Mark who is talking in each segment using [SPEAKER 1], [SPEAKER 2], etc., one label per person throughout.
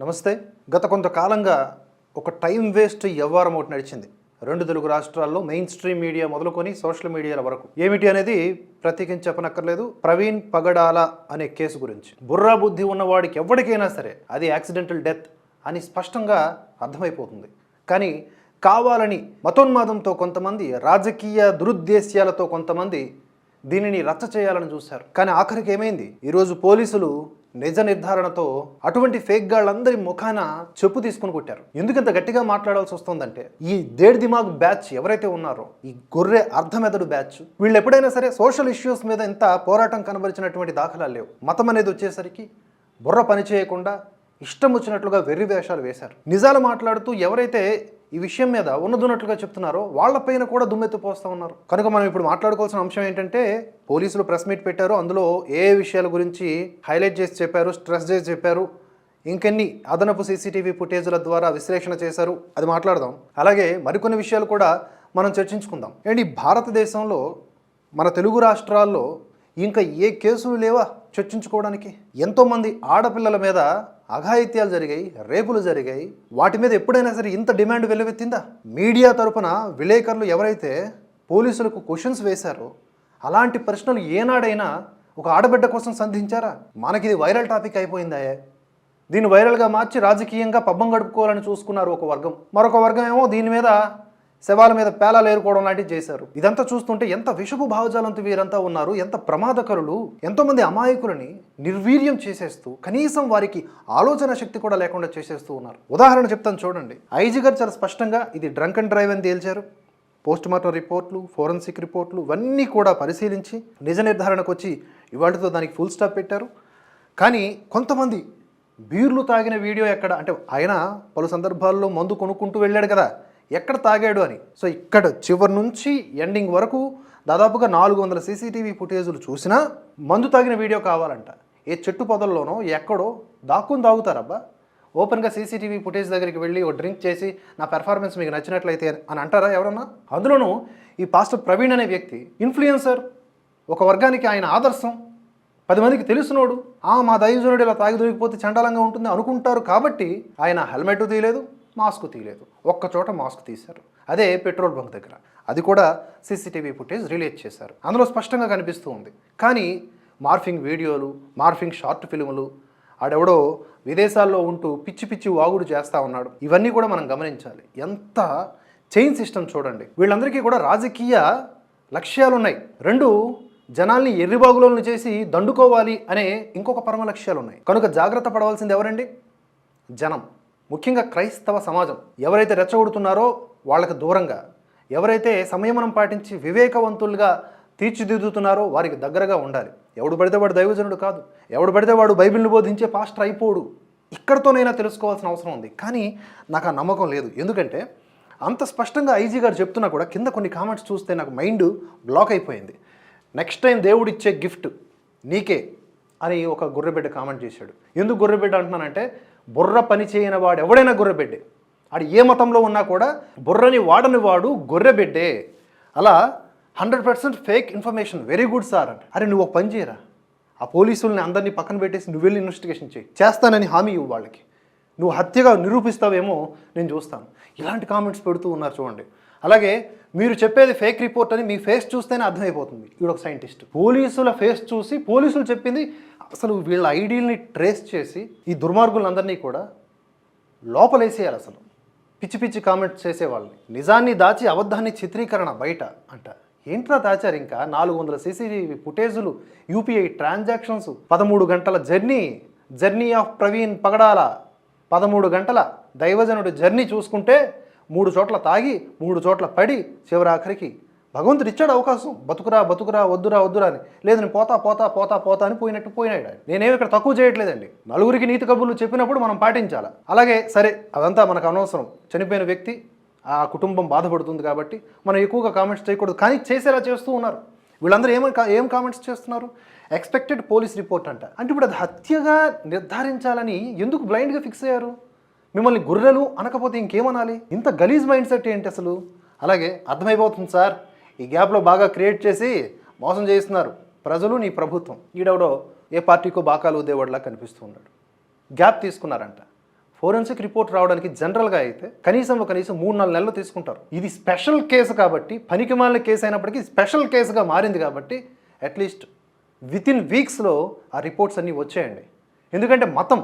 [SPEAKER 1] నమస్తే. గత కొంతకాలంగా ఒక టైం వేస్ట్ వ్యవహారం ఒకటి నడిచింది. రెండు తెలుగు రాష్ట్రాల్లో మెయిన్ స్ట్రీమ్ మీడియా మొదలుకొని సోషల్ మీడియాల వరకు. ఏమిటి అనేది ప్రత్యేకించి చెప్పనక్కర్లేదు. ప్రవీణ్ పగడాల అనే కేసు గురించి. బుర్రా బుద్ధి ఉన్నవాడికి ఎవరికైనా సరే అది యాక్సిడెంటల్ డెత్ అని స్పష్టంగా అర్థమైపోతుంది. కానీ కావాలని మతోన్మాదంతో కొంతమంది రాజకీయ దురుద్దేశ్యాలతో కొంతమంది దీనిని రచ్చ చేయాలని చూశారు. కానీ ఆఖరికి ఏమైంది? ఈరోజు పోలీసులు నిజ నిర్ధారణతో అటువంటి ఫేక్ గాళ్ళందరి ముఖాన చెప్పు తీసుకుని కొట్టారు. ఎందుకంత గట్టిగా మాట్లాడాల్సి వస్తుందంటే ఈ దేడ్ దిమాగ్ బ్యాచ్ ఎవరైతే ఉన్నారో ఈ గొర్రె అర్ధమెదడు బ్యాచ్ వీళ్ళు ఎప్పుడైనా సరే సోషల్ ఇష్యూస్ మీద ఇంత పోరాటం కనబరిచినటువంటి దాఖలాలు లేవు. మతం అనేది వచ్చేసరికి బుర్ర పని చేయకుండా ఇష్టం వచ్చినట్లుగా వెర్రి వేషాలు వేశారు. నిజాలు మాట్లాడుతూ ఎవరైతే ఈ విషయం మీద ఉన్నదున్నట్లుగా చెప్తున్నారో వాళ్ళపైన కూడా దుమ్మెత్తిపోస్తూ ఉన్నారు. కనుక మనం ఇప్పుడు మాట్లాడుకోవాల్సిన అంశం ఏంటంటే పోలీసులు ప్రెస్ మీట్ పెట్టారు. అందులో ఏ విషయాల గురించి హైలైట్ చేసి చెప్పారు స్ట్రెస్ చేసి చెప్పారు ఇంకెన్ని అదనపు సీసీటీవీ ఫుటేజ్ల ద్వారా విశ్లేషణ చేశారు అది మాట్లాడదాం. అలాగే మరికొన్ని విషయాలు కూడా మనం చర్చించుకుందాం. ఏంటి భారతదేశంలో మన తెలుగు రాష్ట్రాల్లో ఇంకా ఏ కేసులు లేవా? చర్చించుకోవడానికి ఎంతోమంది ఆడపిల్లల మీద అఘాయిత్యాలు జరిగాయి రేపులు జరిగాయి. వాటి మీద ఎప్పుడైనా సరే ఇంత డిమాండ్ వెల్లువెత్తిందా? మీడియా తరపున విలేకరులు ఎవరైతే పోలీసులకు క్వశ్చన్స్ వేశారో అలాంటి ప్రశ్నలు ఏనాడైనా ఒక ఆడబిడ్డ కోసం సంధించారా? మనకి ఇది వైరల్ టాపిక్ అయిపోయిందాయే దీన్ని వైరల్గా మార్చి రాజకీయంగా పబ్బం గడుపుకోవాలని చూసుకున్నారు ఒక వర్గం. మరొక వర్గం ఏమో దీని మీద శవాల మీద పేలాలు ఏరుకోవడం లాంటివి చేశారు. ఇదంతా చూస్తుంటే ఎంత విషపు భావజాలంతో వీరంతా ఉన్నారు ఎంత ప్రమాదకరులు ఎంతోమంది అమాయకులని నిర్వీర్యం చేసేస్తూ కనీసం వారికి ఆలోచన శక్తి కూడా లేకుండా చేసేస్తూ ఉన్నారు. ఉదాహరణ చెప్తాను చూడండి. ఐజీ గారు చాలా స్పష్టంగా ఇది డ్రంక్ అండ్ డ్రైవ్ అని తేల్చారు. పోస్ట్ మార్టం రిపోర్ట్లు ఫోరెన్సిక్ రిపోర్ట్లు ఇవన్నీ కూడా పరిశీలించి నిజ నిర్ధారణకు వచ్చి ఇవాళతో దానికి ఫుల్ స్టాప్ పెట్టారు. కానీ కొంతమంది బీర్లు తాగిన వీడియో ఎక్కడ అంటే ఆయన పలు సందర్భాల్లో మందు కొనుక్కుంటూ వెళ్ళాడు కదా. ఎక్కడ తాగాడు అని. సో ఇక్కడ చివరి నుంచి ఎండింగ్ వరకు దాదాపుగా నాలుగు వందల సీసీటీవీ ఫుటేజులు చూసినా మందు తాగిన వీడియో కావాలంట. ఏ చెట్టు పొదల్లోనో ఎక్కడో దాక్కుని తాగుతారబ్బా. ఓపెన్గా సీసీటీవీ ఫుటేజ్ దగ్గరికి వెళ్ళి ఓ డ్రింక్ చేసి నా పెర్ఫార్మెన్స్ మీకు నచ్చినట్లయితే అని అంటారా ఎవరన్నా? అందులోనూ ఈ పాస్టర్ ప్రవీణ్ అనే వ్యక్తి ఇన్ఫ్లుయెన్సర్ ఒక వర్గానికి ఆయన ఆదర్శం. పది మందికి తెలుసునోడు ఆ మా దైవజనుడు ఇలా తాగి దొరికిపోతే చండాలంగా ఉంటుంది అనుకుంటారు కాబట్టి ఆయన హెల్మెట్ తీయలేదు. మాస్క్ తీయలేదు. ఒక్క చోట మాస్క్ తీశారు. అదే పెట్రోల్ బంక్ దగ్గర. అది కూడా సీసీటీవీ ఫుటేజ్ రిలీజ్ చేశారు. అందులో స్పష్టంగా కనిపిస్తూ ఉంది. కానీ మార్ఫింగ్ వీడియోలు మార్ఫింగ్ షార్ట్ ఫిల్ములు ఆడెవడో విదేశాల్లో ఉంటూ పిచ్చి పిచ్చి వాగుడు చేస్తూ ఉన్నాడు. ఇవన్నీ కూడా మనం గమనించాలి. ఎంత చైన్ సిస్టమ్ చూడండి. వీళ్ళందరికీ కూడా రాజకీయ లక్ష్యాలు ఉన్నాయి రెండు జనాల్ని ఎర్రిబాగులను చేసి దండుకోవాలి అనే ఇంకొక పరమ లక్ష్యాలు ఉన్నాయి కనుక జాగ్రత్త పడవలసింది ఎవరండి? జనం. ముఖ్యంగా క్రైస్తవ సమాజం ఎవరైతే రెచ్చగొడుతున్నారో వాళ్ళకి దూరంగా ఎవరైతే సంయమనం పాటించి వివేకవంతులుగా తీర్చిదిద్దుతున్నారో వారికి దగ్గరగా ఉండాలి. ఎవడు పడితే వాడు దైవజనుడు కాదు. ఎవడు పడితే వాడు బైబిల్ని బోధించే పాస్టర్ అయిపోడు. ఇక్కడతోనైనా తెలుసుకోవాల్సిన అవసరం ఉంది. కానీ నాకు ఆ నమ్మకం లేదు. ఎందుకంటే అంత స్పష్టంగా ఐజీ గారు చెప్తున్నా కూడా కింద కొన్ని కామెంట్స్ చూస్తే నాకు మైండ్ బ్లాక్ అయిపోయింది. నెక్స్ట్ టైం దేవుడు ఇచ్చే గిఫ్ట్ నీకే అని ఒక గొర్రెబిడ్డ కామెంట్ చేశాడు. ఎందుకు గొర్రెబిడ్డ అంటున్నానంటే బుర్ర పని చేయని వాడు ఎవడైనా గొర్రెబిడ్డే. ఆడు ఏ మతంలో ఉన్నా కూడా బుర్రని వాడని వాడు గొర్రెబిడ్డే. అలా hundred percent fake information. Very good sir అంటే. అరే నువ్వు ఒక పని చేయరా? ఆ పోలీసుల్ని అందరినీ పక్కన పెట్టేసి నువ్వు వెళ్ళి ఇన్వెస్టిగేషన్ చేయి. చేస్తానని హామీ ఇవ్వు వాళ్ళకి. నువ్వు హత్యగా నిరూపిస్తావేమో నేను చూస్తాను. ఇలాంటి కామెంట్స్ పెడుతూ ఉన్నారు చూడండి. అలాగే మీరు చెప్పేది ఫేక్ రిపోర్ట్ అని మీ ఫేస్ చూస్తేనే అర్థమైపోతుంది. వీడు ఒక సైంటిస్ట్ పోలీసుల ఫేస్ చూసి పోలీసులు చెప్పింది అసలు వీళ్ళ ఐడీల్ని ట్రేస్ చేసి ఈ దుర్మార్గులందరినీ కూడా లోపలేసేయాలి అసలు. పిచ్చి పిచ్చి కామెంట్స్ చేసేవాళ్ళని. నిజాన్ని దాచి అబద్ధాన్ని చిత్రీకరణ బయట అంట. ఏంట్రా దాచారు ఇంకా? నాలుగు వందల సీసీటీవీ ఫుటేజులు యూపీఐ ట్రాన్సాక్షన్స్ పదమూడు గంటల journey journey of Praveen Pagadala. పదమూడు గంటల దైవజనుడి జర్నీ చూసుకుంటే మూడు చోట్ల తాగి మూడు చోట్ల పడి చివరాఖరికి భగవంతుడు ఇచ్చాడు అవకాశం. బతుకురా బతుకురా వద్దురా వద్దురా అని. లేదు నేను పోతా పోతా పోతా పోతా అని పోయినట్టు పోయినాడు ఆయన. నేనేమి ఇక్కడ తక్కువ చేయట్లేదండి. నలుగురికి నీతి కబుర్లు చెప్పినప్పుడు మనం పాటించాలి. అలాగే సరే అదంతా మనకు అనవసరం. చనిపోయిన వ్యక్తి ఆ కుటుంబం బాధపడుతుంది కాబట్టి మనం ఎక్కువగా కామెంట్స్ చేయకూడదు. కానీ చేసేలా చేస్తూ ఉన్నారు. వీళ్ళందరూ ఏమని కా- ఏం కామెంట్స్ చేస్తున్నారు? ఎక్స్పెక్టెడ్ పోలీస్ రిపోర్ట్ అంట. అంటే ఇప్పుడు అది హత్యగా నిర్ధారించాలని ఎందుకు బ్లైండ్గా ఫిక్స్ అయ్యారు? మిమ్మల్ని గుర్రెలు అనకపోతే ఇంకేమనాలి? ఇంత గలీజ్ మైండ్ సెట్ ఏంటి అసలు? అలాగే అర్థమైపోతుంది సార్. ఈ గ్యాప్లో బాగా క్రియేట్ చేసి మోసం చేస్తున్నారు ప్రజలు నీ ప్రభుత్వం. ఈడెవడో ఏ పార్టీకో బాకాలు దేవుడిలా కనిపిస్తూ ఉన్నాడు. గ్యాప్ తీసుకున్నారంట. ఫోరెన్సిక్ రిపోర్ట్ రావడానికి జనరల్గా అయితే కనీసం కనీసం మూడు నాలుగు నెలలు తీసుకుంటారు. ఇది స్పెషల్ కేసు కాబట్టి పనికిమాలిన కేసు అయినప్పటికీ స్పెషల్ కేసుగా మారింది కాబట్టి అట్లీస్ట్ విత్ ఇన్ వీక్స్లో ఆ రిపోర్ట్స్ అన్నీ వచ్చేయండి. ఎందుకంటే మతం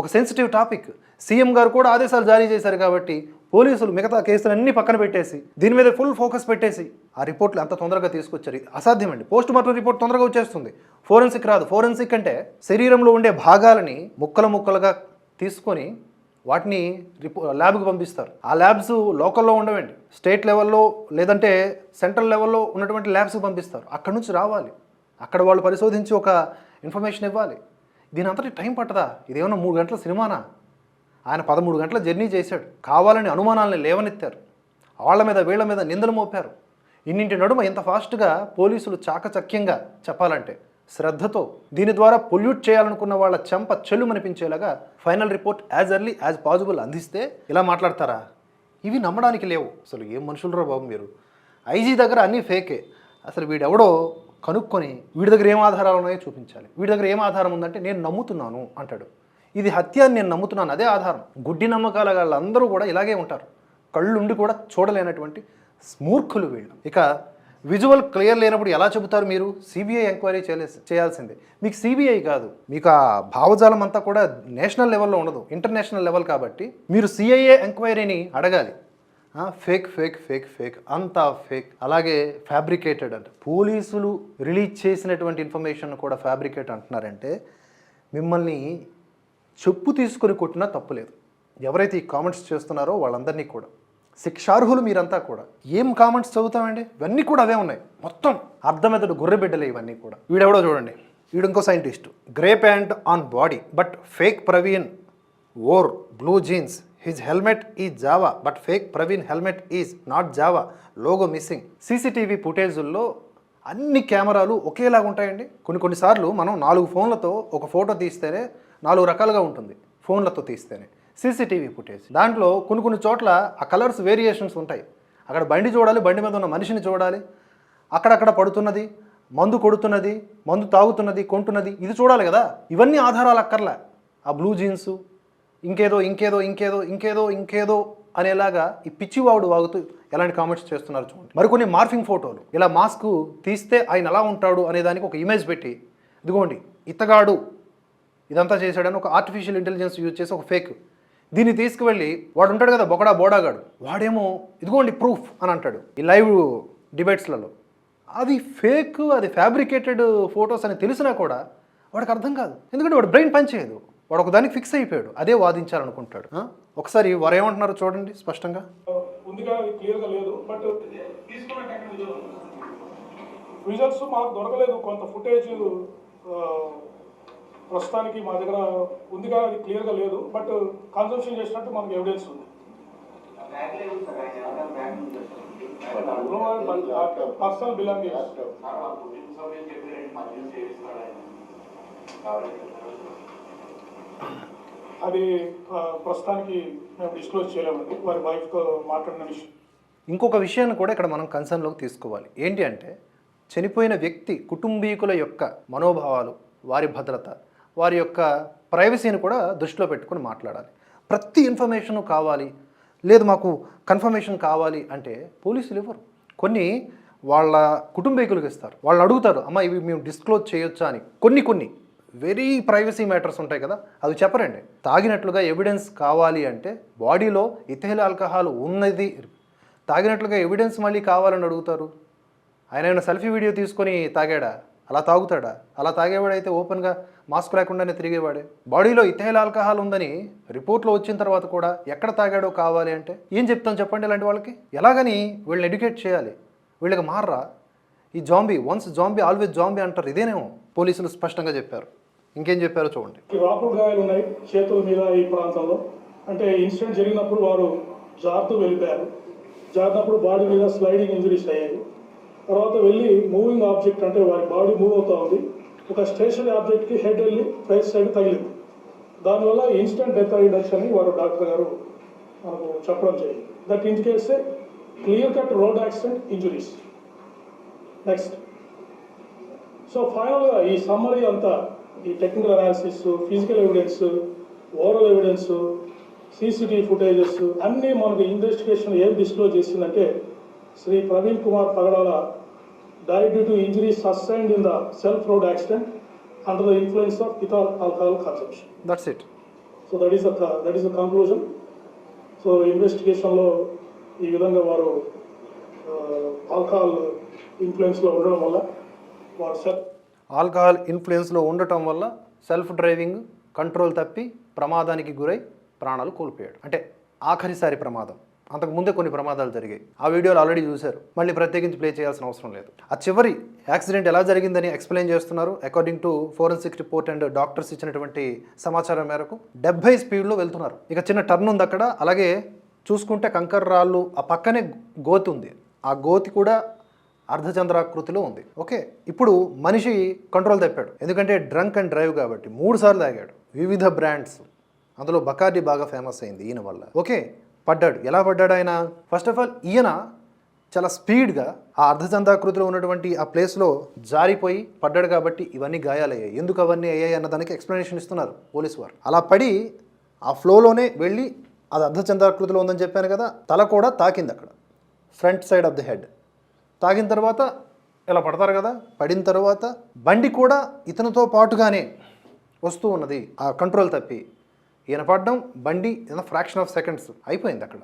[SPEAKER 1] ఒక సెన్సిటివ్ టాపిక్ సీఎం గారు కూడా ఆదేశాలు జారీ చేశారు కాబట్టి పోలీసులు మిగతా కేసులన్నీ పక్కన పెట్టేసి దీని మీద ఫుల్ ఫోకస్ పెట్టేసి ఆ రిపోర్ట్లు అంత తొందరగా తీసుకొచ్చారు. అసాధ్యమండి. పోస్ట్ మార్టం రిపోర్ట్ తొందరగా వచ్చేస్తుంది. ఫోరెన్సిక్ రాదు. ఫోరెన్సిక్ అంటే శరీరంలో ఉండే భాగాలని ముక్కలు ముక్కలుగా తీసుకొని వాటిని రిపో ల్యాబ్కి పంపిస్తారు. ఆ ల్యాబ్స్ లోకల్లో ఉండవండి. స్టేట్ లెవెల్లో లేదంటే సెంట్రల్ లెవెల్లో ఉన్నటువంటి ల్యాబ్స్కి పంపిస్తారు. అక్కడ నుంచి రావాలి. అక్కడ వాళ్ళు పరిశోధించి ఒక ఇన్ఫర్మేషన్ ఇవ్వాలి. దీని అంతటి టైం పట్టదా? ఇదేమన్నా మూడు గంటల సినిమానా? ఆయన పదమూడు గంటల జర్నీ చేశాడు. కావాలని అనుమానాలని లేవనెత్తారు. వాళ్ళ మీద వీళ్ళ మీద నిందలు మోపారు. ఇన్నింటి నడుమ ఇంత ఫాస్ట్గా పోలీసులు చాకచక్యంగా చెప్పాలంటే శ్రద్ధతో దీని ద్వారా పొల్యూట్ చేయాలనుకున్న వాళ్ళ చెంప చెల్లుమనిపించేలాగా final report as early as possible అందిస్తే ఇలా మాట్లాడతారా? ఇవి నమ్మడానికి లేవు. అసలు ఏం మనుషులరా బాబు మీరు? ఐజీ దగ్గర అన్నీ ఫేకే. అసలు వీడెవడో కనుక్కొని వీడి దగ్గర ఏం ఆధారాలు ఉన్నాయో చూపించాలి. వీడి దగ్గర ఏం ఆధారం ఉందంటే నేను నమ్ముతున్నాను అంటాడు. ఇది హత్య అని నేను నమ్ముతున్నాను అదే ఆధారం. గుడ్డి నమ్మకాల వాళ్ళందరూ కూడా ఇలాగే ఉంటారు. కళ్ళుండి కూడా చూడలేనటువంటి స్మూర్ఖులు వీళ్ళు. ఇక విజువల్ క్లియర్ లేనప్పుడు ఎలా చెబుతారు మీరు? సిబిఐ ఎంక్వైరీ చేయలే చేయాల్సిందే. మీకు సిబిఐ కాదు మీకు ఆ భావజాలం అంతా కూడా నేషనల్ లెవెల్లో ఉండదు ఇంటర్నేషనల్ లెవెల్ కాబట్టి మీరు సిఐఏ ఎంక్వైరీని అడగాలి. ఫేక్ ఫేక్ ఫేక్ ఫేక్ అంతా ఫేక్ అలాగే ఫ్యాబ్రికేటెడ్ అంటే. పోలీసులు రిలీజ్ చేసినటువంటి ఇన్ఫర్మేషన్ కూడా ఫ్యాబ్రికేట్ అంటున్నారంటే మిమ్మల్ని చెప్పు తీసుకొని కొట్టినా తప్పులేదు ఎవరైతే ఈ కామెంట్స్ చేస్తున్నారో వాళ్ళందరినీ కూడా. శిక్షార్హులు మీరంతా కూడా. ఏం కామెంట్స్ చదువుతామండి? ఇవన్నీ కూడా అవే ఉన్నాయి. మొత్తం అర్థమెదడు గొర్రెబిడ్డలే ఇవన్నీ కూడా. వీడెవడో చూడండి. వీడు ఇంకో scientist grey pant on body but fake Praveen or blue jeans his helmet ఈ Jawa but fake Praveen helmet is not Jawa logo missing CCTV ఫుటేజుల్లో అన్ని కెమెరాలు ఒకేలాగా ఉంటాయండి. కొన్ని కొన్నిసార్లు మనం నాలుగు ఫోన్లతో ఒక ఫోటో తీస్తేనే నాలుగు రకాలుగా ఉంటుంది ఫోన్లతో తీస్తేనే. సీసీటీవీ ఫుటేజ్ దాంట్లో కొన్ని కొన్ని చోట్ల ఆ కలర్స్ వేరియేషన్స్ ఉంటాయి. అక్కడ బండి చూడాలి బండి మీద ఉన్న మనిషిని చూడాలి. అక్కడక్కడ పడుతున్నది మందు కొడుతున్నది మందు తాగుతున్నది కొంటున్నది ఇది చూడాలి కదా. ఇవన్నీ ఆధారాలు అక్కర్లే. ఆ బ్లూ జీన్సు ఇంకేదో ఇంకేదో ఇంకేదో ఇంకేదో ఇంకేదో అనేలాగా ఈ పిచ్చివాడు వాగుతూ ఎలాంటి కామెంట్స్ చేస్తున్నారు చూడండి. మరికొన్ని మార్ఫింగ్ ఫోటోలు. ఇలా మాస్క్ తీస్తే ఆయన ఎలా ఉంటాడు అనే దానికి ఒక ఇమేజ్ పెట్టి ఇదిగోండి ఇతగాడు ఇదంతా చేశాడని ఒక ఆర్టిఫిషియల్ ఇంటెలిజెన్స్ యూజ్ చేసి ఒక ఫేక్ దీన్ని తీసుకువెళ్ళి వాడు ఉంటాడు కదా బొకడా బోడాగాడు. వాడేమో ఇదిగోండి ప్రూఫ్ అని అంటాడు. ఈ లైవ్ డిబేట్స్లలో అది ఫేక్ అది ఫ్యాబ్రికేటెడ్ ఫొటోస్ అని తెలిసినా కూడా వాడికి అర్థం కాదు. ఎందుకంటే వాడు బ్రెయిన్ పనిచేయదు వాడు ఒక దానికి ఫిక్స్ అయిపోయాడు. అదే వాదించాలనుకుంటాడు? ఒకసారి వారు ఏమంటున్నారో చూడండి స్పష్టంగా.
[SPEAKER 2] ఉందిగా అది క్లియర్గా లేదు బట్ విజువల్స్ మాకు దొరకలేదు కొంత ఫుటేజ్ ప్రస్తుతానికి మా దగ్గర ఉందిగా అది క్లియర్గా లేదు బట్ కన్సంప్షన్ చేసినట్టు మనకు ఎవిడెన్స్ ఉంది. పర్సనల్ బిలాంగింగ్స్ అది ప్రస్తుతానికి మేము డిస్క్లోజ్ చేయలేమండి వారి వైఫ్తో మాట్లాడిన విషయం.
[SPEAKER 1] ఇంకొక విషయాన్ని కూడా ఇక్కడ మనం కన్సర్న్లోకి తీసుకోవాలి. ఏంటి అంటే చనిపోయిన వ్యక్తి కుటుంబీకుల యొక్క మనోభావాలు వారి భద్రత వారి యొక్క ప్రైవసీని కూడా దృష్టిలో పెట్టుకొని మాట్లాడాలి. ప్రతి ఇన్ఫర్మేషన్ కావాలి. లేదు మాకు కన్ఫర్మేషన్ కావాలి అంటే పోలీసులు ఇవ్వరు. కొన్ని వాళ్ళ కుటుంబీకులకు ఇస్తారు. వాళ్ళు అడుగుతారు అమ్మ ఇవి మేము డిస్క్లోజ్ చేయొచ్చా అని. కొన్ని కొన్ని. వెరీ ప్రైవసీ మ్యాటర్స్ ఉంటాయి కదా అవి చెప్పరండి. తాగినట్లుగా ఎవిడెన్స్ కావాలి అంటే బాడీలో ఇథైల్ ఆల్కహాల్ ఉన్నది. తాగినట్లుగా ఎవిడెన్స్ మళ్ళీ కావాలని అడుగుతారు. ఆయన ఏమైనా సెల్ఫీ వీడియో తీసుకొని తాగాడా? అలా తాగుతాడా? అలా తాగేవాడైతే ఓపెన్గా మాస్క్ లేకుండానే తిరిగేవాడే. బాడీలో ఇథైల్ ఆల్కహాల్ ఉందని రిపోర్ట్లో వచ్చిన తర్వాత కూడా ఎక్కడ తాగాడో కావాలి అంటే ఏం చెప్తాం చెప్పండి ఇలాంటి వాళ్ళకి? ఎలాగని వీళ్ళని ఎడ్యుకేట్ చేయాలి. వీళ్ళకి మారరా? ఈ zombie once zombie always zombie అంటారు ఇదేనేమో పోలీసులు స్పష్టంగా చెప్పారు. ఇంకేం చెప్పారో చూడండి.
[SPEAKER 2] రాపుడు గాయాలు ఉన్నాయి చేతుల మీద ఈ ప్రాంతంలో. అంటే ఇన్సిడెంట్ జరిగినప్పుడు వారు జారుతూ వెళ్ళిపోయారు. జారినప్పుడు బాడీ మీద స్లైడింగ్ ఇంజరీస్ అయ్యాయి. తర్వాత వెళ్ళి మూవింగ్ ఆబ్జెక్ట్ అంటే వారి బాడీ మూవ్ అవుతూ ఉంది. ఒక స్టేషనరీ ఆబ్జెక్ట్కి హెడ్ వెళ్ళి ఫేస్ సైడ్ తగిలింది. దానివల్ల ఇన్స్టెంట్ డెత్ అయ్యడచ్చు అని వారు డాక్టర్ గారు మనకు చెప్పడం జరిగింది. That indicates clear cut road accident injuries next so ఫైనల్గా ఈ సమ్మరీ అంతా ఈ technical analysis physical evidence oral evidence CCTV footages అన్నీ మనకు ఇన్వెస్టిగేషన్ ఏం డిస్క్లోజ్ చేసిందంటే Shri Praveen Kumar Pagadala died due to injuries sustained in the self-road accident under the influence of ethyl alcohol consumption.
[SPEAKER 1] That's it
[SPEAKER 2] so that is that is the conclusion so ఇన్వెస్టిగేషన్లో ఈ విధంగా వారు alcohol ఇన్ఫ్లుయెన్స్లో ఉండడం వల్ల వారు cell
[SPEAKER 1] alcohol ఇన్ఫ్లుయెన్స్లో ఉండటం వల్ల self driving control తప్పి ప్రమాదానికి గురై ప్రాణాలు కోల్పోయాడు. అంటే ఆఖరిసారి ప్రమాదం. అంతకు ముందే కొన్ని ప్రమాదాలు జరిగాయి. ఆ వీడియోలు ఆల్రెడీ చూశారు. మళ్ళీ ప్రత్యేకించి ప్లే చేయాల్సిన అవసరం లేదు. ఆ చివరి యాక్సిడెంట్ ఎలా జరిగిందని ఎక్స్ప్లెయిన్ చేస్తున్నారు. According to forensic report and doctors ఇచ్చినటువంటి సమాచారం మేరకు డెబ్బై స్పీడ్లో వెళ్తున్నారు. ఇక చిన్న టర్న్ ఉంది అక్కడ. అలాగే చూసుకుంటే కంకర్ రాళ్ళు ఆ పక్కనే గోతి ఉంది. ఆ గోతి కూడా అర్ధచంద్రాకృతిలో ఉంది. ఓకే ఇప్పుడు మనిషి కంట్రోల్ తప్పాడు. ఎందుకంటే డ్రంక్ అండ్ డ్రైవ్ కాబట్టి మూడు సార్లు తాగాడు. వివిధ బ్రాండ్స్. అందులో బకార్డి బాగా ఫేమస్ అయింది ఈయన వల్ల. ఓకే పడ్డాడు. ఎలా పడ్డాడు ఆయన? ఫస్ట్ ఆఫ్ ఆల్ ఈయన చాలా స్పీడ్గా ఆ అర్ధచంద్రాకృతిలో ఉన్నటువంటి ఆ ప్లేస్లో జారిపోయి పడ్డాడు కాబట్టి ఇవన్నీ గాయాలయ్యాయి. ఎందుకు అవన్నీ అయ్యాయి అన్న దానికి ఎక్స్ప్లెనేషన్ ఇస్తున్నారు పోలీసు వారు. అలా పడి ఆ ఫ్లోలోనే వెళ్ళి అది అర్ధచంద్రాకృతిలో ఉందని చెప్పాను కదా తల కూడా తాకింది అక్కడ. Front side of the head తాగిన తర్వాత ఇలా పడతారు కదా? పడిన తర్వాత బండి కూడా ఇతనితో పాటుగానే వస్తూ ఉన్నది. ఆ కంట్రోల్ తప్పి. ఈయన పడడం బండి ఏదో ఫ్రాక్షన్ ఆఫ్ సెకండ్స్ అయిపోయింది అక్కడ.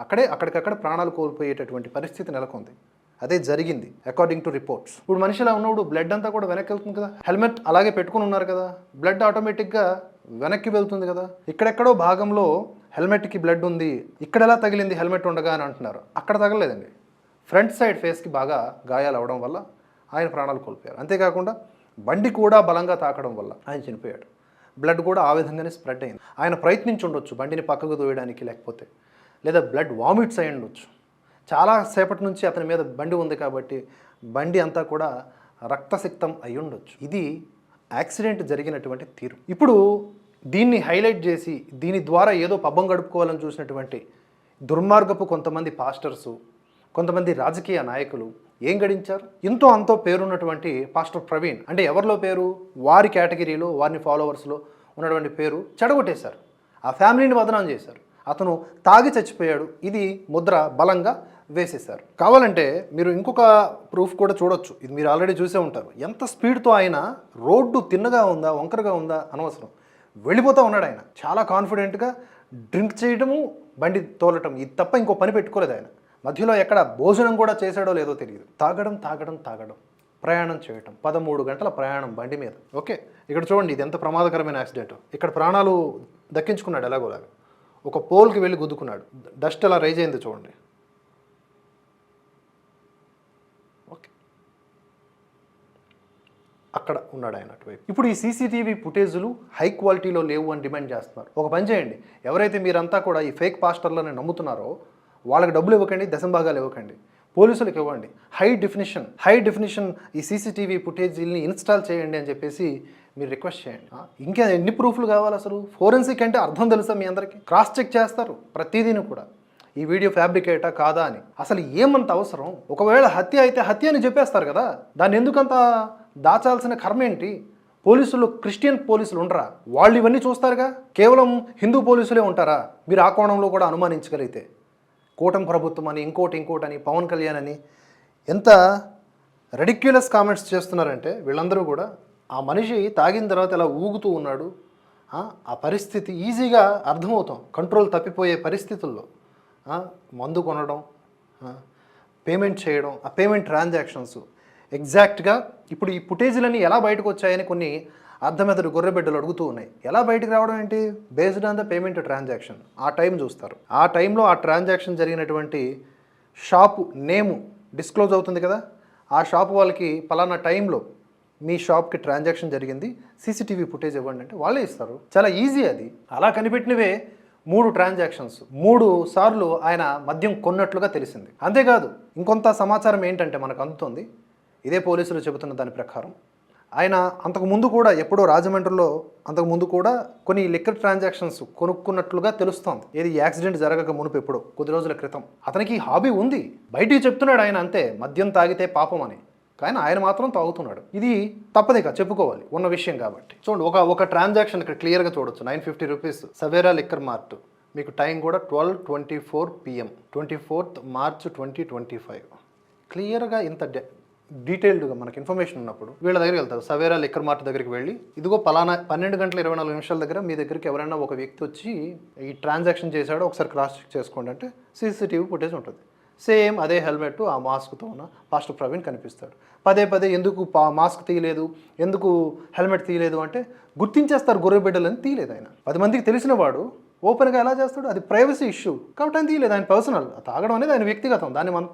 [SPEAKER 1] అక్కడే అక్కడికక్కడ ప్రాణాలు కోల్పోయేటటువంటి పరిస్థితి నెలకొంది. అదే జరిగింది అకార్డింగ్ టు రిపోర్ట్స్ ఇప్పుడు మనిషి ఇలా ఉన్నప్పుడు బ్లడ్ అంతా కూడా వెనక్కి వెళ్తుంది కదా? హెల్మెట్ అలాగే పెట్టుకుని ఉన్నారు కదా? బ్లడ్ ఆటోమేటిక్గా వెనక్కి వెళ్తుంది కదా? ఇక్కడెక్కడో భాగంలో హెల్మెట్కి బ్లడ్ ఉంది. ఇక్కడ ఎలా తగిలింది హెల్మెట్ ఉండగా అని అంటున్నారు. అక్కడ తగలలేదండి. ఫ్రంట్ సైడ్ ఫేస్కి బాగా గాయాలు అవడం వల్ల ఆయన ప్రాణాలు కోల్పోయారు. అంతేకాకుండా బండి కూడా బలంగా తాకడం వల్ల ఆయన చనిపోయాడు. బ్లడ్ కూడా ఆ విధంగానే స్ప్రెడ్ అయింది. ఆయన ప్రయత్నించి ఉండొచ్చు బండిని పక్కకు దోయడానికి లేకపోతే. లేదా బ్లడ్ వామిట్స్ అయి ఉండొచ్చు. చాలా సేపటి నుంచి అతని మీద బండి ఉంది కాబట్టి బండి అంతా కూడా రక్తసిక్తం అయి ఉండొచ్చు. ఇది యాక్సిడెంట్ జరిగినటువంటి తీరు. ఇప్పుడు దీన్ని హైలైట్ చేసి దీని ద్వారా ఏదో పబ్బం గడుపుకోవాలని చూసినటువంటి దుర్మార్గపు కొంతమంది పాస్టర్సు కొంతమంది రాజకీయ నాయకులు ఏం గడించారు? ఎంతో అంతో పేరున్నటువంటి పాస్టర్ ప్రవీణ్. అంటే ఎవరిలో పేరు? వారి కేటగిరీలో వారిని ఫాలోవర్స్లో ఉన్నటువంటి పేరు చెడగొట్టేశారు. ఆ ఫ్యామిలీని బదనాం చేశారు. అతను తాగి చచ్చిపోయాడు. ఇది ముద్ర బలంగా వేసేశారు. కావాలంటే మీరు ఇంకొక ప్రూఫ్ కూడా చూడొచ్చు. ఇది మీరు ఆల్రెడీ చూసే ఉంటారు. ఎంత స్పీడ్తో ఆయన రోడ్డు తిన్నగా ఉందా వంకరగా ఉందా అనవసరం. వెళ్ళిపోతూ ఉన్నాడు ఆయన. చాలా కాన్ఫిడెంట్గా డ్రింక్ చేయడము బండి తోలటం. ఇది తప్ప ఇంకో పని పెట్టుకోలేదు ఆయన. మధ్యలో ఎక్కడ భోజనం కూడా చేశాడో లేదో తెలియదు. తాగడం తాగడం తాగడం. ప్రయాణం చేయటం. పదమూడు గంటల ప్రయాణం బండి మీద. ఓకే ఇక్కడ చూడండి ఇది ఎంత ప్రమాదకరమైన యాక్సిడెంట్. ఇక్కడ ప్రాణాలు దక్కించుకున్నాడు ఎలాగోలాగా ఒక పోల్కి వెళ్ళి గుద్దుకున్నాడు. డస్ట్ అలా రైజ్ అయింది చూడండి. ఓకే. అక్కడ ఉన్నాడు ఆయన అటువైపు. ఇప్పుడు ఈ సీసీటీవీ ఫుటేజ్లు హై క్వాలిటీలో లేవు అని డిమాండ్ చేస్తున్నారు. ఒక పని చేయండి. ఎవరైతే మీరంతా కూడా ఈ ఫేక్ పాస్టర్లని నమ్ముతున్నారో వాళ్ళకి డబ్బులు ఇవ్వకండి దశంభాగాలు ఇవ్వకండి. పోలీసులకు ఇవ్వండి. హై డెఫినిషన్ హై డెఫినిషన్ ఈ సీసీటీవీ ఫుటేజీని ఇన్స్టాల్ చేయండి అని చెప్పేసి మీరు రిక్వెస్ట్ చేయండి. ఇంకా ఎన్ని ప్రూఫ్లు కావాలి అసలు? ఫోరెన్సిక్ అంటే అర్థం తెలుసా మీ అందరికీ? క్రాస్ చెక్ చేస్తారు ప్రతిదీని కూడా. ఈ వీడియో ఫ్యాబ్రికేటా కాదా అని. అసలు ఏమంత అవసరం? ఒకవేళ హత్య అయితే హత్య అని చెప్పేస్తారు కదా. దాన్ని ఎందుకంత దాచాల్సిన కర్మ ఏంటి? పోలీసులు క్రిస్టియన్ పోలీసులు ఉండరా? వాళ్ళు ఇవన్నీ చూస్తారుగా? కేవలం హిందూ పోలీసులే ఉంటారా? మీరు ఆ కోణంలో కూడా అనుమానించగలిగితే. కూటమి ప్రభుత్వం అని ఇంకోటి ఇంకోటి అని పవన్ కళ్యాణ్ అని ఎంత రెడిక్యులస్ కామెంట్స్ చేస్తున్నారంటే వీళ్ళందరూ కూడా ఆ మనిషి తాగిన తర్వాత ఇలా ఊగుతూ ఉన్నాడు. ఆ, పరిస్థితి ఈజీగా అర్థమవుతాం. కంట్రోల్ తప్పిపోయే పరిస్థితుల్లో. మందు కొనడం పేమెంట్ చేయడం ఆ పేమెంట్ ట్రాన్సాక్షన్స్. ఎగ్జాక్ట్గా ఇప్పుడు ఈ ఫుటేజీలన్నీ ఎలా బయటకు వచ్చాయని కొన్ని అర్ధమెదడు గొర్రెబిడ్డలు అడుగుతూ ఉన్నాయి ఎలా బయటకు రావడం ఏంటి? Based on the payment transaction ఆ టైం చూస్తారు. ఆ టైంలో ఆ ట్రాన్సాక్షన్ జరిగినటువంటి షాపు నేము డిస్క్లోజ్ అవుతుంది కదా? ఆ షాప్ వాళ్ళకి పలానా టైంలో మీ షాప్కి ట్రాన్సాక్షన్ జరిగింది. సీసీటీవీ ఫుటేజ్ ఇవ్వండి అంటే వాళ్ళే ఇస్తారు. చాలా ఈజీ అది. అలా కనిపెట్టినవే మూడు ట్రాన్సాక్షన్స్ మూడు సార్లు ఆయన మద్యం కొన్నట్లుగా తెలిసింది. అంతేకాదు ఇంకొంత సమాచారం ఏంటంటే మనకు అందుతుంది. ఇదే పోలీసులు చెబుతున్న దాని ప్రకారం. ఆయన అంతకు ముందు కూడా ఎప్పుడో రాజమండ్రిలో అంతకు ముందు కూడా కొన్ని లిక్కర్ ట్రాన్సాక్షన్స్ కొనుక్కున్నట్లుగా తెలుస్తోంది. ఏది యాక్సిడెంట్ జరగక మునుపు ఎప్పుడో కొద్ది రోజుల క్రితం. అతనికి హాబీ ఉంది. బయటికి చెప్తున్నాడు ఆయన అంతే మద్యం తాగితే పాపం అని. కానీ ఆయన మాత్రం తాగుతున్నాడు. ఇది తప్పదిక చెప్పుకోవాలి. ఉన్న విషయం కాబట్టి. చూడండి ఒక ఒక ట్రాన్సాక్షన్ ఇక్కడ క్లియర్గా చూడొచ్చు. Nine fifty rupees Savera liquor mart. మీకు టైం కూడా twelve twenty four PM. Twenty fourth March twenty twenty five. క్లియర్గా ఇంత డె డీటెయిల్డ్గా మనకి ఇన్ఫర్మేషన్ ఉన్నప్పుడు వీళ్ళ దగ్గరికి వెళ్తారు. సవేరా లిక్కర్ మార్ట్ దగ్గరికి వెళ్ళి ఇదిగో పలానా పన్నెండు గంటల ఇరవై నాలుగు నిమిషాల దగ్గర మీ దగ్గరికి ఎవరైనా ఒక వ్యక్తి వచ్చి ఈ ట్రాన్సాక్షన్ చేశాడో ఒకసారి క్రాస్ చెక్ చేసుకోండి అంటే సీసీటీవీ ఫుటేజ్ ఉంటుంది. సేమ్ అదే హెల్మెట్ ఆ మాస్క్తో ఉన్న పాస్టర్ ప్రవీణ్ కనిపిస్తాడు. పదే పదే ఎందుకు పా మాస్క్ తీయలేదు? ఎందుకు హెల్మెట్ తీయలేదు? అంటే గుర్తించేస్తారు గొర్రె బిడ్డలని తీయలేదు ఆయన. పది మందికి తెలిసిన వాడు ఓపెన్గా ఎలా చేస్తాడు? అది ప్రైవసీ ఇష్యూ కాబట్టి ఆయన తీయలేదు. ఆయన పర్సనల్. తాగడం అనేది ఆయన వ్యక్తిగతం. దాన్ని మనం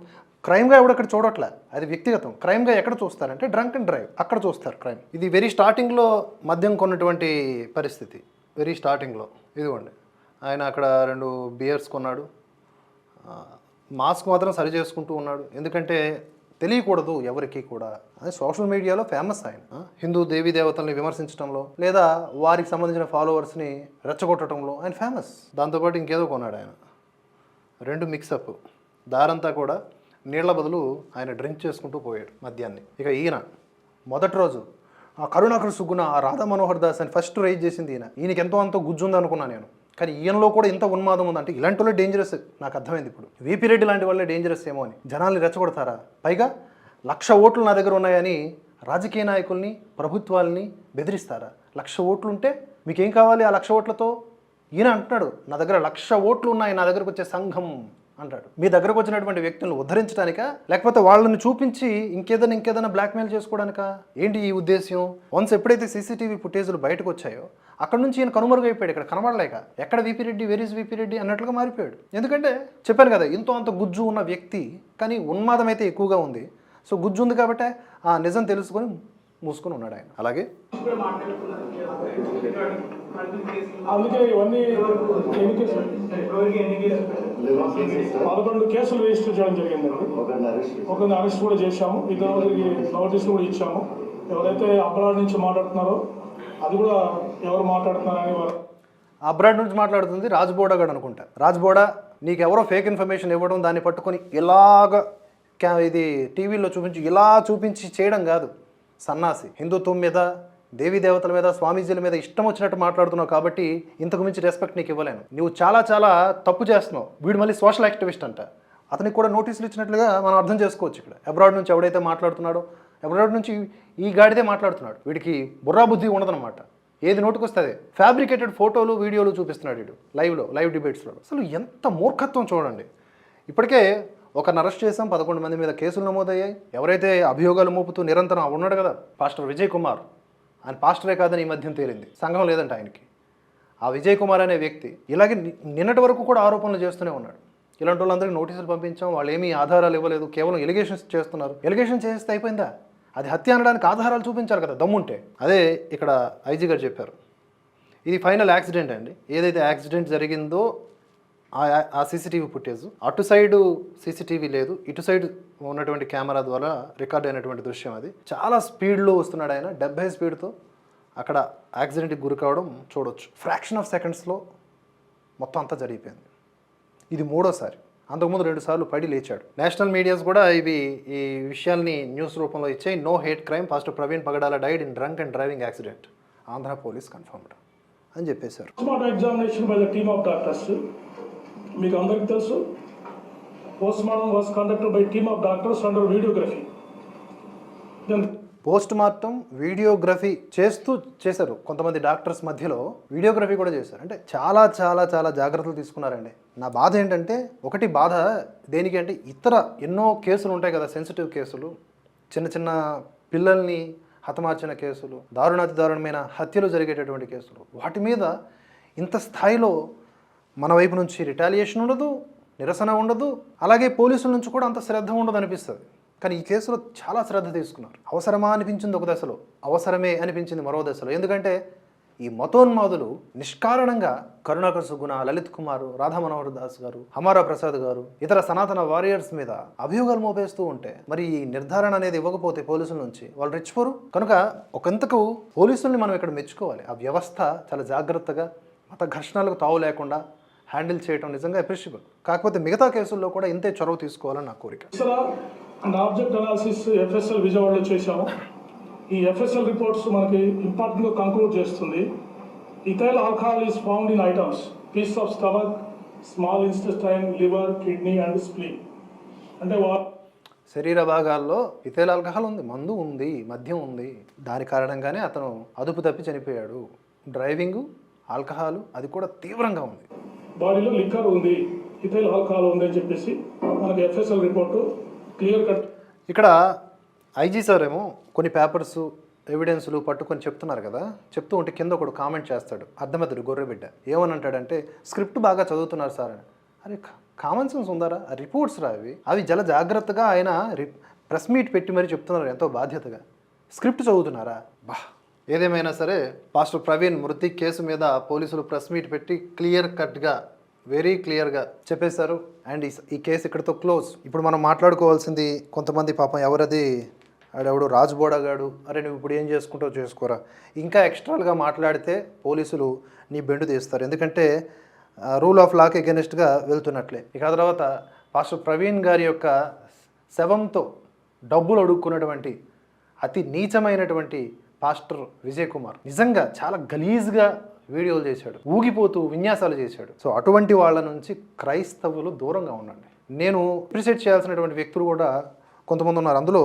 [SPEAKER 1] క్రైమ్గా ఎవడు అక్కడ చూడట్లే. అది వ్యక్తిగతం. క్రైమ్గా ఎక్కడ చూస్తారంటే డ్రంక్ అండ్ డ్రైవ్. అక్కడ చూస్తారు క్రైమ్. ఇది వెరీ స్టార్టింగ్లో మద్యం కొన్నటువంటి పరిస్థితి. వెరీ స్టార్టింగ్లో. ఇదిగోండి. ఆయన అక్కడ రెండు బియర్స్ కొన్నాడు. మాస్క్ మాత్రం సరి చేసుకుంటూ ఉన్నాడు. ఎందుకంటే తెలియకూడదు ఎవరికి కూడా. అది సోషల్ మీడియాలో ఫేమస్ ఆయన. హిందూ దేవీ దేవతల్ని విమర్శించడంలో లేదా వారికి సంబంధించిన ఫాలోవర్స్ని రెచ్చగొట్టడంలో ఆయన ఫేమస్. దాంతోపాటు ఇంకేదో కొన్నాడు ఆయన. రెండు మిక్సప్. దారంతా కూడా నీళ్ళ బదులు ఆయన డ్రింక్ చేసుకుంటూ పోయాడు మద్యాన్ని. ఇక ఈయన మొదటి రోజు ఆ కరుణాకర్ సుగ్గున ఆ రాధా మనోహర్ దాస్ అని ఫస్ట్ రైజ్ చేసింది ఈయన. ఈయనకి ఎంతో అంతో గుజ్జు ఉంది అనుకున్నాను నేను. కానీ ఈయనలో కూడా ఇంత ఉన్మాదం ఉందంటే ఇలాంటి వాళ్ళే డేంజరస్ నాకు అర్థమైంది ఇప్పుడు. వీపీ రెడ్డి లాంటి వాళ్ళే డేంజరస్ ఏమో అని. జనాల్ని రెచ్చగొడతారా? పైగా లక్ష ఓట్లు నా దగ్గర ఉన్నాయని రాజకీయ నాయకుల్ని ప్రభుత్వాల్ని బెదిరిస్తారా? లక్ష ఓట్లు ఉంటే మీకేం కావాలి ఆ లక్ష ఓట్లతో? ఈయన అంటున్నాడు నా దగ్గర లక్ష ఓట్లు ఉన్నాయి నా దగ్గరకు వచ్చే సంఘం. అంటాడు. మీ దగ్గరకు వచ్చినటువంటి వ్యక్తులను ఉద్ధరించడానిక లేకపోతే వాళ్ళని చూపించి ఇంకేదైనా ఇంకేదైనా బ్లాక్మెయిల్ చేసుకోవడానిక? ఏంటి ఈ ఉద్దేశ్యం? వన్స్ ఎప్పుడైతే సీసీటీవీ ఫుటేజ్లు బయటకు వచ్చాయో అక్కడ నుంచి ఈయన కనుమరుగైపోయాడు. ఇక్కడ కనబడలేక ఎక్కడ VP Reddy where is Reddy అన్నట్లుగా మారిపోయాడు. ఎందుకంటే చెప్పాను కదా ఇంతో అంత గుజ్జు ఉన్న వ్యక్తి కానీ ఉన్మాదం అయితే ఎక్కువగా ఉంది. సో గుజ్జు ఉంది కాబట్టి ఆ నిజం తెలుసుకొని మూసుకొని ఉన్నాడు ఆయన. అలాగే?
[SPEAKER 2] అందుకే ఇవన్నీ ఎన్ని కేసులు? పదకొండు కేసులు రిజిస్టర్ చేయడం జరిగిందండి ఒకరిని అరెస్ట్ కూడా చేశాము ఇద్దరికి నోటీస్ కూడా ఇచ్చాము. ఎవరైతే అబ్రాడ్ నుంచి మాట్లాడుతున్నారో అది కూడా ఎవరు మాట్లాడుతున్నారని వారు
[SPEAKER 1] అబ్రాడ్ నుంచి మాట్లాడుతుంది రాజ్బోడా గడు అనుకుంటా. రాజ్బోడా నీకు ఎవరో ఫేక్ ఇన్ఫర్మేషన్ ఇవ్వడం దాన్ని పట్టుకొని ఇలాగ క్యా ఇది టీవీలో చూపించి ఇలా చూపించి చేయడం కాదు. సన్నాసి హిందుత్వం మీద దేవీ దేవతల మీద స్వామీజీల మీద ఇష్టం వచ్చినట్టు మాట్లాడుతున్నావు కాబట్టి ఇంతకు మించి రెస్పెక్ట్ నీకు ఇవ్వలేను. నువ్వు చాలా చాలా తప్పు చేస్తున్నావు. వీడు మళ్ళీ సోషల్ యాక్టివిస్ట్ అంట. అతనికి కూడా నోటీసులు ఇచ్చినట్లుగా మనం అర్థం చేసుకోవచ్చు ఇక్కడ. అబ్రాడ్ నుంచి ఎవడైతే మాట్లాడుతున్నాడో అబ్రాడ్ నుంచి ఈ గాడిదే మాట్లాడుతున్నాడు. వీడికి బుర్రా బుద్ధి ఉండదన్నమాట. ఏది నోటుకొస్తుంది? ఫ్యాబ్రికేటెడ్ ఫోటోలు వీడియోలు చూపిస్తున్నాడు వీడు. లైవ్లో లైవ్ డిబేట్స్లో అసలు ఎంత మూర్ఖత్వం చూడండి. ఇప్పటికే ఒకరిని అరెస్ట్ చేసాం పదకొండు మంది మీద కేసులు నమోదయ్యాయి. ఎవరైతే అభియోగాలు మోపుతూ నిరంతరం ఉన్నాడు కదా పాస్టర్ విజయ్ కుమార్. ఆయన పాస్టరే కాదని ఈ మధ్యం తేలింది. సంఘం లేదంట ఆయనకి. ఆ విజయ్ కుమార్ అనే వ్యక్తి ఇలాగే నిన్నటి వరకు కూడా ఆరోపణలు చేస్తూనే ఉన్నాడు. ఇలాంటి వాళ్ళందరికీ నోటీసులు పంపించాం వాళ్ళు ఏమీ ఆధారాలు ఇవ్వలేదు కేవలం ఎలిగేషన్స్ చేస్తున్నారు. ఎలిగేషన్ చేస్తే అయిపోయిందా? అది హత్య అనడానికి ఆధారాలు చూపించారు కదా దమ్ముంటే. అదే ఇక్కడ ఐజీ గారు చెప్పారు. ఇది ఫైనల్ యాక్సిడెంట్ అండి. ఏదైతే యాక్సిడెంట్ జరిగిందో ఆ ఆ సీసీటీవీ ఫుటేజ్. అటు సైడు సీసీటీవీ లేదు ఇటు సైడ్ ఉన్నటువంటి కెమెరా ద్వారా రికార్డ్ అయినటువంటి దృశ్యం అది. చాలా స్పీడ్లో వస్తున్నాడు ఆయన. డెబ్బై స్పీడ్తో అక్కడ యాక్సిడెంట్కి గురి కావడం చూడొచ్చు. ఫ్రాక్షన్ ఆఫ్ సెకండ్స్లో మొత్తం అంతా జరిగిపోయింది. ఇది మూడోసారి. అంతకుముందు రెండు సార్లు పడి లేచాడు. నేషనల్ మీడియాస్ కూడా ఇవి ఈ విషయాల్ని న్యూస్ రూపంలో ఇచ్చాయి. No hate crime first Praveen Pagadala died in drunk and driving accident. Andhra police confirmed అని చెప్పేశారు.
[SPEAKER 2] Examination by the team of doctors మీకు అందరికీ తెలుసు. Postmortem was conducted by team of doctors under videography.
[SPEAKER 1] Post mortem videography చేస్తూ చేశారు కొంతమంది doctors మధ్యలో. Videography కూడా చేశారు. అంటే చాలా చాలా చాలా జాగ్రత్తలు తీసుకున్నారండి. నా బాధ ఏంటంటే ఒకటి బాధ దేనికి అంటే ఇతర ఎన్నో కేసులు ఉంటాయి కదా సెన్సిటివ్ కేసులు. చిన్న చిన్న పిల్లల్ని హతమార్చిన కేసులు దారుణాతి దారుణమైన హత్యలు జరిగేటటువంటి కేసులు. వాటి మీద ఇంత స్థాయిలో మన వైపు నుంచి రిటాలియేషన్ ఉండదు నిరసన ఉండదు అలాగే పోలీసుల నుంచి కూడా అంత శ్రద్ధ ఉండదు అనిపిస్తుంది. కానీ ఈ కేసులో చాలా శ్రద్ధ తీసుకున్నారు. అవసరమా అనిపించింది ఒక దశలో అవసరమే అనిపించింది మరో దశలో. ఎందుకంటే ఈ మతోన్మాదులు నిష్కారణంగా కరుణాకర్ సుగుణ లలిత్ కుమార్ రాధా మనోహర్ దాస్ గారు హమారా ప్రసాద్ గారు ఇతర సనాతన వారియర్స్ మీద అభియోగాలు మోపేస్తూ ఉంటే మరి ఈ నిర్ధారణ అనేది ఇవ్వకపోతే పోలీసుల నుంచి వాళ్ళు రెచ్చిపోరు. కనుక ఒకంతకు పోలీసుల్ని మనం ఇక్కడ మెచ్చుకోవాలి. ఆ వ్యవస్థ చాలా జాగ్రత్తగా మత ఘర్షణలకు తావు లేకుండా హ్యాండిల్ చేయడం నిజంగా అప్రిషియబుల్ కాకపోతే మిగతా కేసుల్లో కూడా ఇంతే చొరవ తీసుకోవాలని నా కోరిక.
[SPEAKER 2] ఆబ్జెక్ట్ అనాలిసిస్ ఎఫ్ఎస్ఎల్ విజయవాడలో చేశాము. ఈ ఎఫ్ఎస్ఎల్ రిపోర్ట్స్ మనకి ఇంపార్టెంట్గా కంక్లూడ్ చేస్తుంది. Ethyl alcohol is found in items piece of stomach small intestine liver kidney and spleen అంటే వా
[SPEAKER 1] శరీర భాగాల్లో ఇథైల్ ఆల్కహాల్ ఉంది మందు ఉంది మద్యం ఉంది. దాని కారణంగానే అతను అదుపు తప్పి చనిపోయాడు. డ్రైవింగ్ ఆల్కహాల్ అది కూడా తీవ్రంగా ఉంది.
[SPEAKER 2] బాడీలో లిక్కర్ ఉంది ఇథైల్ ఆల్కహాల్ ఉంది అని చెప్పేసి మనకి ఎఫ్ఎస్ఎల్ రిపోర్టు క్లియర్ కట్
[SPEAKER 1] ఇక్కడ ఐజీ సార్ ఏమో కొన్ని పేపర్స్ ఎవిడెన్స్లు పట్టుకొని చెప్తున్నారు కదా. చెప్తూ ఉంటే కింద ఒకడు కామెంట్ చేస్తాడు. అర్థమవుతాడు గొర్రెబిడ్డ ఏమని అంటాడంటే స్క్రిప్ట్ బాగా చదువుతున్నారు సార్ అని. అరే కామన్ సెన్స్ ఉందారా? రిపోర్ట్స్ రా అవి అవి జల జాగ్రత్తగా ఆయన ప్రెస్ మీట్ పెట్టి మరీ చెప్తున్నారు ఎంతో బాధ్యతగా. స్క్రిప్ట్ చదువుతున్నారా? బా. ఏదేమైనా సరే పాస్టర్ ప్రవీణ్ మృతి కేసు మీద పోలీసులు ప్రెస్ మీట్ పెట్టి క్లియర్ కట్గా వెరీ క్లియర్గా చెప్పేశారు. అండ్ ఈ- ఈ కేసు ఇక్కడితో క్లోజ్. ఇప్పుడు మనం మాట్లాడుకోవాల్సింది కొంతమంది పాపం ఎవరది? ఆడెవడు? రాజు బోడగాడు అరే నువ్వు ఇప్పుడు ఏం చేసుకుంటావు చేసుకోరా. ఇంకా ఎక్స్ట్రాలుగా మాట్లాడితే పోలీసులు నీ బెండు తీస్తారు. ఎందుకంటే రూల్ ఆఫ్ లాకి ఎగెనిస్ట్గా వెళ్తున్నట్లే. ఇక తర్వాత పాస్టర్ ప్రవీణ్ గారి యొక్క శవంతో డబ్బులు అడుక్కున్నటువంటి అతి నీచమైనటువంటి పాస్టర్ విజయ్ కుమార్ నిజంగా చాలా గలీజ్గా వీడియోలు చేశాడు ఊగిపోతూ విన్యాసాలు చేశాడు. సో అటువంటి వాళ్ళ నుంచి క్రైస్తవులు దూరంగా ఉండండి. నేను అప్రిషియేట్ చేయాల్సినటువంటి వ్యక్తులు కూడా కొంతమంది ఉన్నారు. అందులో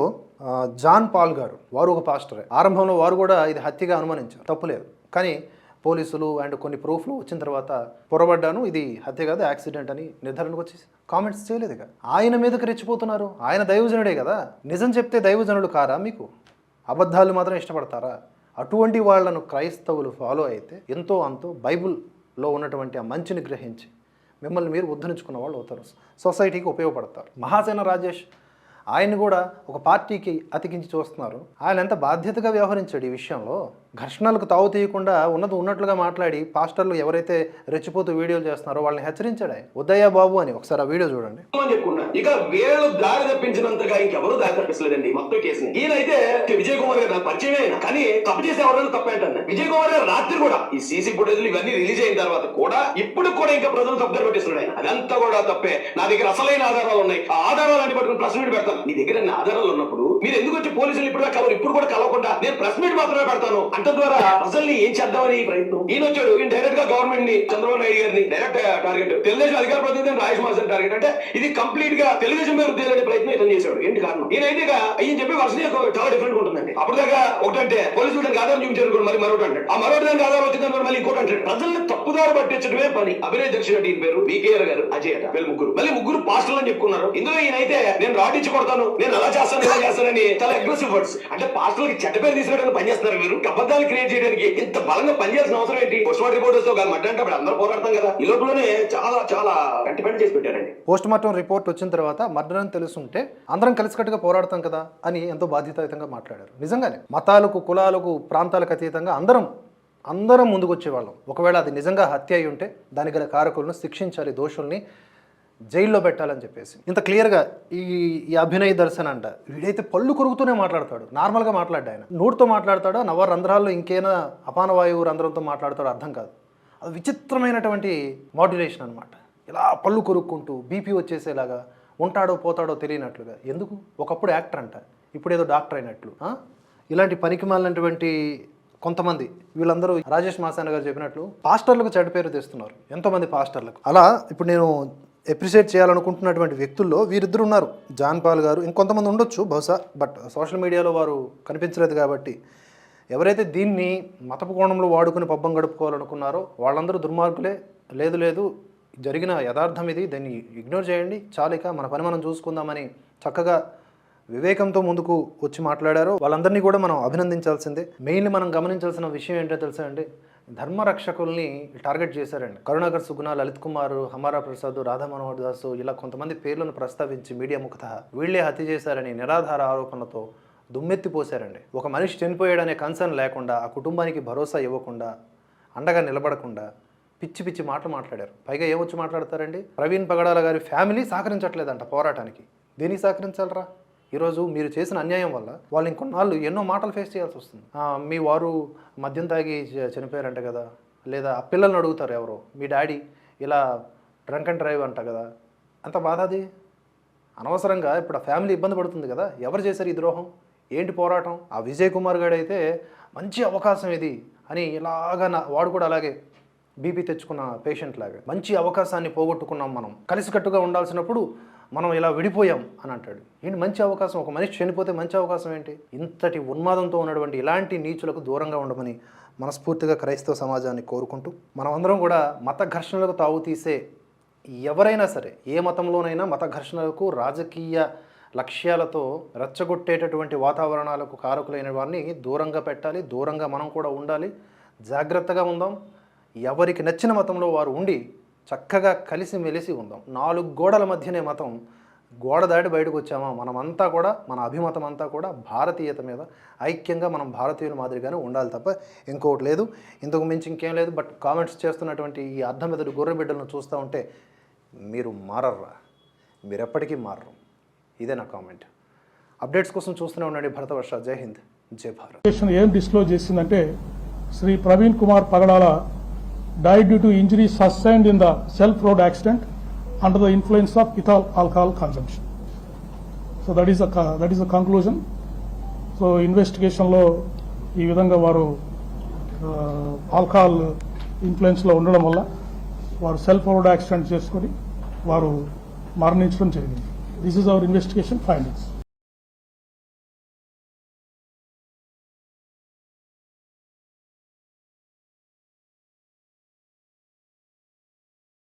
[SPEAKER 1] జాన్ పాల్ గారు వారు ఒక పాస్టరే. ఆరంభంలో వారు కూడా ఇది హత్యగా అనుమానించారు. తప్పులేదు కానీ పోలీసులు అండ్ కొన్ని ప్రూఫ్లు వచ్చిన తర్వాత పొరబడ్డాను ఇది హత్య కాదు యాక్సిడెంట్ అని నిర్ధారణకు వచ్చేసి కామెంట్స్ చేయలేదుగా ఆయన మీదకి రెచ్చిపోతున్నారు. ఆయన దైవజనుడే కదా. నిజం చెప్తే దైవజనుడు కారా మీకు? అబద్ధాలు మాత్రం ఇష్టపడతారా? అటువంటి వాళ్ళను క్రైస్తవులు ఫాలో అయితే ఎంతో అంతో బైబిల్లో ఉన్నటువంటి ఆ మంచిని గ్రహించి మిమ్మల్ని మీరు ఉద్ధరించుకున్న వాళ్ళు అవుతారు. సొసైటీకి ఉపయోగపడతారు. మహాసేన రాజేష్ ఆయన కూడా ఒక పార్టీకి అతికించి చూస్తున్నారు. ఆయన ఎంత బాధ్యతగా వ్యవహరించాడు ఈ విషయంలో? ఘర్షణలకు తావు తీయకుండా ఉన్నది ఉన్నట్లుగా మాట్లాడి పాస్టర్లు ఎవరైతే రెచ్చిపోతూ వీడియోలు చేస్తున్నారో వాళ్ళని హెచ్చరించాడే ఉదయ బాబు అని ఒకసారి ఆ వీడియో చూడండి.
[SPEAKER 3] ఇక వేళ్ళు దారి తప్పించినంతగా ఇంకెవరు దారి తప్పించలేదండి మొత్తం కేసుని. ఈయనైతే విజయ్ కుమార్ గారు నాకు పరిచయమే అయినా కానీ తప్పు చేసే ఎవరైనా తప్పేంటన్న విజయ్ కుమార్ గారు రాత్రి కూడా ఈ సీసీ ఫుటేజ్లు ఇవన్నీ రిలీజ్ అయిన తర్వాత కూడా ఇప్పుడు కూడా ఇంకా ప్రజలు తప్పుదారి పట్టిస్తున్నాడు ఆయన. అదంతా కూడా తప్పే. నా దగ్గర అసలైన ఆధారాలు ఉన్నాయి. ఆ ఆధారాలు అని పట్టుకుని ప్రెస్ మీట్ పెడతాను. నీ దగ్గర ఆధారాలు ఉన్నప్పుడు మీరు ఎందుకు వచ్చి పోలీసులు ఇప్పుడు కలవరు ఇప్పుడు కూడా కలవకుండా నేను ప్రెస్ మీట్ మాత్రమే పెడతాను అంత ద్వారా ప్రజల్ని ఏం చేద్దామని ఈ ప్రయత్నం? ఈయన వచ్చాడు. ఈయన డైరెక్ట్గా గవర్నమెంట్ని చంద్రబాబు నాయుడు గారిని డైరెక్ట్ టార్గెట్ తెలుగుదేశం అధికార ప్రతినిధి రాజేష్ మాసన్ టార్గెట్ అంటే ఇది కంప్లీట్గా తెలుగుదేశం మీద వృద్ధి ప్రయత్నం ఇతను చేశాడు. ఏంటి కారణం? ఈయనైతే ఈయన చెప్పే వర్షం చాలా డిఫరెంట్ ఉంటుందండి. అప్పుడు దాకా ఒకటంటే పోలీసు దానికి ఆధారం చూపించారు కూడా మరి మరొకటి అంటాడు. ఆ మరొకటి దానికి ఆధారం వచ్చిందని కూడా మళ్ళీ ఇంకోటి అంటాడు. ప్రజల్ని తప్పుదారు పట్టించడమే పని. అభినయ దర్శన టీం పేరు బీకేఆర్ గారు అజయ్ అట. వీళ్ళు ముగ్గురు. మళ్ళీ ముగ్గురు పాస్టర్లు అని చెప్పుకున్నారు. ఇందులో ఈయనైతే నేను రాటించి కొడతాను నేను అలా చేస్తాను ఇలా చేస్తానని చాలా అగ్రెసివ్ వర్డ్స్ అంటే పాస్టర్లకి చెడ్డ పేరు తీసినట్టు పనిచేస్తున్నారు మీరు? అబద్ధాలు క్రియేట్ చేయడానికి ఇంత బలంగా పనిచేయాల్సిన అవసరం ఏంటి? పోస్ట్ మార్టం రిపోర్ట్తో మట్టంటే అప్పుడు అందరూ పోరాడతాం కదా. ఈ లోపలనే చాలా చాలా గట్టిపని చేసి పెట్టారండి.
[SPEAKER 1] పోస్ట్ మార్టం రిపోర్ట్ వచ్చిన తర్వాత మర్డర్ అని తెలుసుంటే అందరం కలిసికట్టుగా పోరాడతాం కదా అని ఎంతో బాధ్యతాయుతంగా మాట్లాడారు. నిజంగానే మతాలకు కులాలకు ప్రాంతాలకు అతీతంగా అందరం అందరం ముందుకొచ్చేవాళ్ళం. ఒకవేళ అది నిజంగా హత్య అయి ఉంటే దానికి గల కారకులను శిక్షించాలి దోషుల్ని జైల్లో పెట్టాలని చెప్పేసి. ఇంత క్లియర్గా ఈ ఈ అభినయ్ దర్శన్ అంట. వీడైతే పళ్ళు కొరుకుతూనే మాట్లాడతాడు. నార్మల్గా మాట్లాడ్డా ఆయన. నోటితో మాట్లాడతాడో? నవ రంధ్రాల్లో ఇంకేనా అపాన వాయువు రంధ్రంతో మాట్లాడతాడో అర్థం కాదు. అది విచిత్రమైనటువంటి మాడ్యులేషన్ అనమాట ఇలా పళ్ళు కొరుక్కుంటూ బీపీ వచ్చేసేలాగా ఉంటాడో పోతాడో తెలియనట్లుగా. ఎందుకు? ఒకప్పుడు యాక్టర్ అంట. ఇప్పుడు ఏదో డాక్టర్ అయినట్లు. ఇలాంటి పనికి మాలినటువంటి కొంతమంది వీళ్ళందరూ రాజేష్ మాసాన గారు చెప్పినట్లు పాస్టర్లకు చెడ్డ పేరు తెస్తున్నారు. ఎంతోమంది పాస్టర్లకు. అలా ఇప్పుడు నేను ఎప్రిషియేట్ చేయాలనుకుంటున్నటువంటి వ్యక్తుల్లో వీరిద్దరు ఉన్నారు. జాన్ పాల్ గారు ఇంకొంతమంది ఉండొచ్చు బహుశా బట్ సోషల్ మీడియాలో వారు కనిపించలేదు కాబట్టి. ఎవరైతే దీన్ని మతపు కోణంలో వాడుకుని పబ్బం గడుపుకోవాలనుకున్నారో వాళ్ళందరూ దుర్మార్గులే. లేదు లేదు జరిగిన యథార్థం ఇది. దాన్ని ఇగ్నోర్ చేయండి. చాలిక మన పని మనం చూసుకుందామని చక్కగా వివేకంతో ముందుకు వచ్చి మాట్లాడారో. వాళ్ళందరినీ కూడా మనం అభినందించాల్సిందే. మెయిన్లీ మనం గమనించాల్సిన విషయం ఏంటో తెలుసా అండి? ధర్మరక్షకుల్ని టార్గెట్ చేశారండి. కరుణాకర్ సుగుణ లలిత్ కుమార్ హమారా ప్రసాద్ రాధా మనోహర్ దాస్ ఇలా కొంతమంది పేర్లను ప్రస్తావించి మీడియా ముఖత వీళ్ళే హత్య చేశారని నిరాధార ఆరోపణలతో దుమ్మెత్తిపోశారండి ఒక మనిషి చనిపోయాడనే కన్సర్న్ లేకుండా ఆ కుటుంబానికి భరోసా ఇవ్వకుండా అండగా నిలబడకుండా పిచ్చి పిచ్చి మాటలు మాట్లాడారు. పైగా ఏమొచ్చి మాట్లాడతారండి? ప్రవీణ్ పగడాల గారి ఫ్యామిలీ సహకరించట్లేదంట పోరాటానికి. దేనికి సహకరించాలరా? ఈరోజు మీరు చేసిన అన్యాయం వల్ల వాళ్ళు ఇంకొన్నాళ్ళు ఎన్నో మాటలు ఫేస్ చేయాల్సి వస్తుంది. మీ వారు మద్యం తాగి చ- చనిపోయారంట కదా లేదా ఆ పిల్లల్ని అడుగుతారు ఎవరో మీ డాడీ ఇలా డ్రంక్ అండ్ డ్రైవ్ అంట కదా అంత బాధ అది? అనవసరంగా ఇప్పుడు ఆ ఫ్యామిలీ ఇబ్బంది పడుతుంది కదా ఎవరు చేశారు ఈ ద్రోహం ఏంటి పోరాటం ఆ విజయ్ కుమార్ గారు అయితే మంచి అవకాశం ఇది అని ఇలాగా నా వాడు కూడా అలాగే బీపీ తెచ్చుకున్న పేషెంట్ లాగా మంచి అవకాశాన్ని పోగొట్టుకున్నాం మనం. కలిసికట్టుగా ఉండాల్సినప్పుడు మనం ఇలా విడిపోయాం అని అంటాడు. ఏంటి మంచి అవకాశం? ఒక మనిషి చనిపోతే మంచి అవకాశం ఏంటి? ఇంతటి ఉన్మాదంతో ఉన్నటువంటి ఇలాంటి నీచులకు దూరంగా ఉండమని మనస్ఫూర్తిగా క్రైస్తవ సమాజాన్ని కోరుకుంటూ మనమందరం కూడా మత ఘర్షణలకు తావు తీసే ఎవరైనా సరే ఏ మతంలోనైనా మత ఘర్షణలకు రాజకీయ లక్ష్యాలతో రెచ్చగొట్టేటటువంటి వాతావరణాలకు కారకులైన వారిని దూరంగా పెట్టాలి దూరంగా మనం కూడా ఉండాలి. జాగ్రత్తగా ఉందాం. ఎవరికి నచ్చిన మతంలో వారు ఉండి చక్కగా కలిసి మెలిసి ఉందాం. నాలుగు గోడల మధ్యనే మతం గోడ దాటి బయటకు వచ్చామా? మనమంతా కూడా మన అభిమతం అంతా కూడా భారతీయత మీద ఐక్యంగా మనం భారతీయుల మాదిరిగానే ఉండాలి తప్ప ఇంకొకటి లేదు. ఇంతకు మించి ఇంకేం లేదు. బట్ కామెంట్స్ చేస్తున్నటువంటి ఈ అర్థం మెదడు గొర్రె బిడ్డలను చూస్తూ ఉంటే మీరు మారర్రా? మీరు ఎప్పటికీ మారరు. ఇదే నా కామెంట్. అప్డేట్స్ కోసం చూస్తూనే ఉండండి భరతవర్ష జై హింద్. జై భారత్.
[SPEAKER 2] ఏం డిస్క్లోజ్ చేసిందంటే Shri Praveen Kumar Pagadala died due to injury sustained in the self road accident under the influence of ethyl alcohol consumption so that is that is the conclusion so ఇన్వెస్టిగేషన్లో ఈ విధంగా వారు ఆల్కహాల్ ఇన్ఫ్లుయెన్స్లో ఉండడం వల్ల వారు self road accident చేసుకొని వారు మరణించడం జరిగింది. This is our investigation findings